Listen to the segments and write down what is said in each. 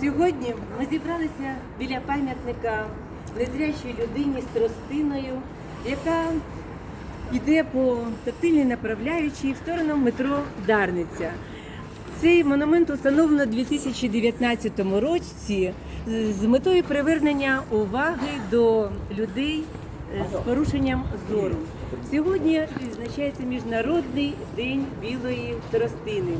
Сьогодні ми зібралися біля пам'ятника незрячій людині з тростиною, яка йде по тактильній направляючій в сторону метро Дарниця. Цей монумент установлено у 2019 році з- метою привернення уваги до людей з порушенням зору. Сьогодні відзначається Міжнародний день білої тростини.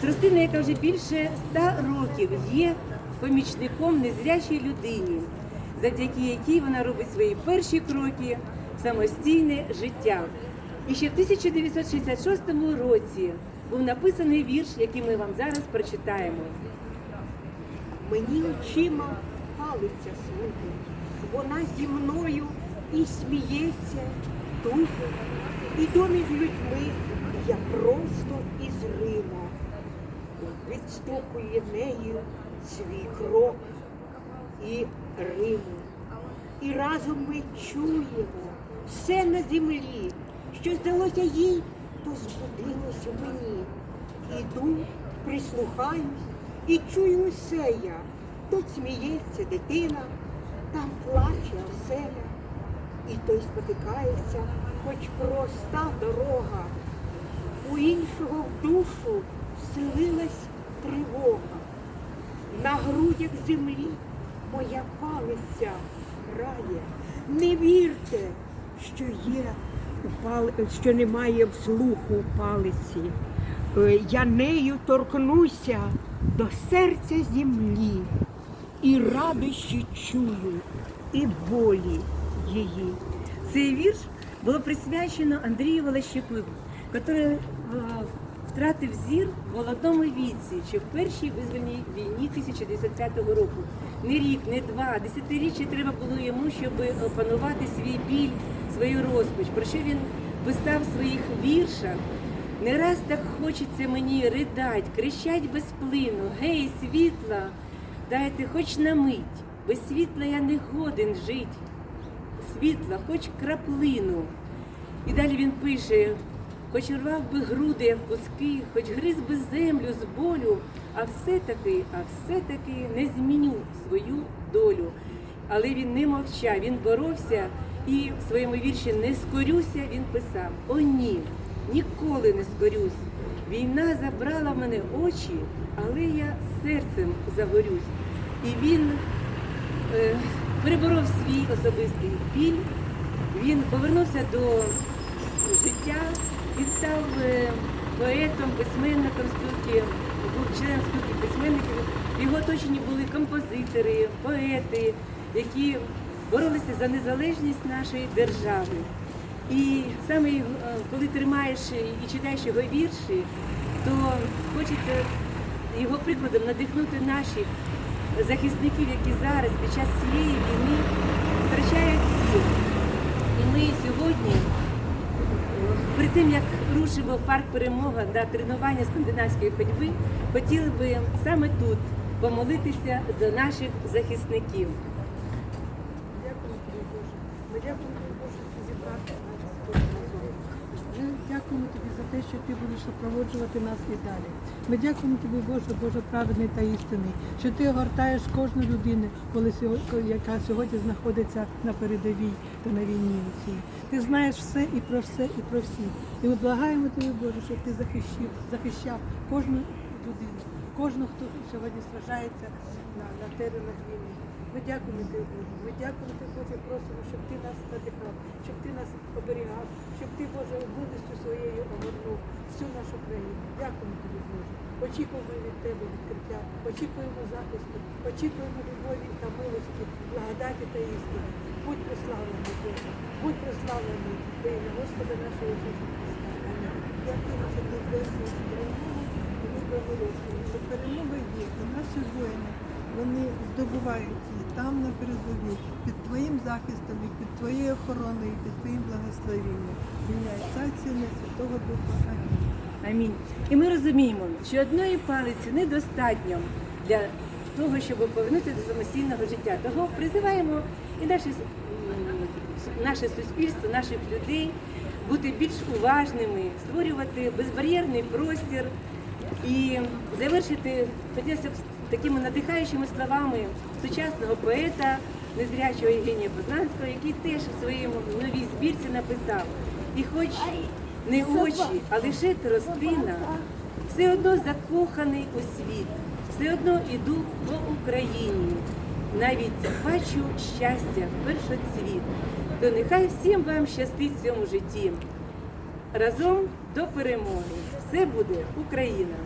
Тростина, яка вже більше ста років є помічником незрячій людині, завдяки якій вона робить свої перші кроки в самостійне життя. І ще в 1966 році був написаний вірш, який ми вам зараз прочитаємо. Мені очима палиця слухає, вона зі мною і сміється тут, і домі з людьми я просто із Рима. Відстукує нею свій крок і Риму. І разом ми чуємо все на землі, що здалося їй, то збудилося мені. Іду, прислухаюсь і чую усе я. Тут сміється дитина, там плаче оселя, і той спотикається, хоч проста дорога. У іншого в душу вселилась тривога. На грудях землі моя палиця грає. Не вірте, що є що немає в слуху у палиці. Е, Я нею торкнуся до серця землі і радощі чую, і болі її. Цей вірш було присвячено Андрію Волощуку, який е, втратив зір в молодому віці, ще в першій визвольній війні 1905 року. Не рік, не два, десятиріччя треба було йому, щоб опанувати свій біль, свою розпач, про що він писав в своїх віршах. Не раз так хочеться мені ридать, кричать без плину, гей, світла, дайте хоч на мить, без світла я не годен жить світла, хоч краплину. І далі він пише, хоч рвав би груди в куски, хоч гриз би землю з болю, а все-таки, а все-таки не зміню свою долю. Але він не мовчав, він боровся і в своєму вірші Не скорюся він писав: О, ні, ніколи не скорюсь. Війна забрала в мене очі, але я серцем загорюсь. І він е, переборов свій особистий біль, він повернувся до життя, він став е, поетом, письменником спілки, був членом спілки письменників. В його оточенні були композитори, поети, які боролися за незалежність нашої держави. І саме е, коли тримаєш і читаєш його вірші, то хочеться його прикладом надихнути наших захисників, які зараз під час цієї війни втрачають сил. І ми сьогодні, е, при тим як рушимо в парк перемога на тренування скандинавської ходьби, хотіли би саме тут помолитися за наших захисників. Дякую Боже. Ми дякуємо Боже, зібрати дякуємо тобі за те, що ти будеш супроводжувати нас і далі. Ми дякуємо тобі, Боже, Боже, праведний та істинний, що ти огортаєш кожну людину, коли яка сьогодні знаходиться на передовій та на війні. Ти знаєш все і про все, і про всіх. І ми благаємо тобі, Боже, щоб ти захищав, захищав кожну людину, кожного, хто сьогодні сражається на, на теренах війни. Ми дякуємо тобі, Боже. Ми просимо, щоб ти нас надихав, щоб ти нас оберігав, щоб ти, Боже, мудрістю своєю огорнув всю нашу країну. Дякуємо тобі, Боже. Очікуємо від тебе відкриття, очікуємо захисту, очікуємо любові та милості, благодаті та істини. Будь прославлений, Боже, будь прославлений во ім'я Господа нашого Ісуса перемогу, і ми проголошуємо, що перемога є, і наші воїни вони здобувають її там на передовій, під твоїм захистом, і під твоєю охороною, і під твоїм благословенням. І Сина, Святого Духа. Амінь. Амінь. І ми розуміємо, що одної палиці недостатньо для того, щоб повернутися до самостійного життя. Того призиваємо і наше, наше суспільство, наших людей бути більш уважними, створювати безбар'єрний простір і завершити хотілося б такими надихаючими словами сучасного поета, незрячого Євгенія Познанського, який теж в своєму новій збірці написав. І хоч не очі, а лише тростина, все одно закоханий у світ, все одно іду по Україні. Навіть бачу щастя, першоцвіт. То нехай всім вам щастить в цьому житті. Разом до перемоги. Все буде Україна!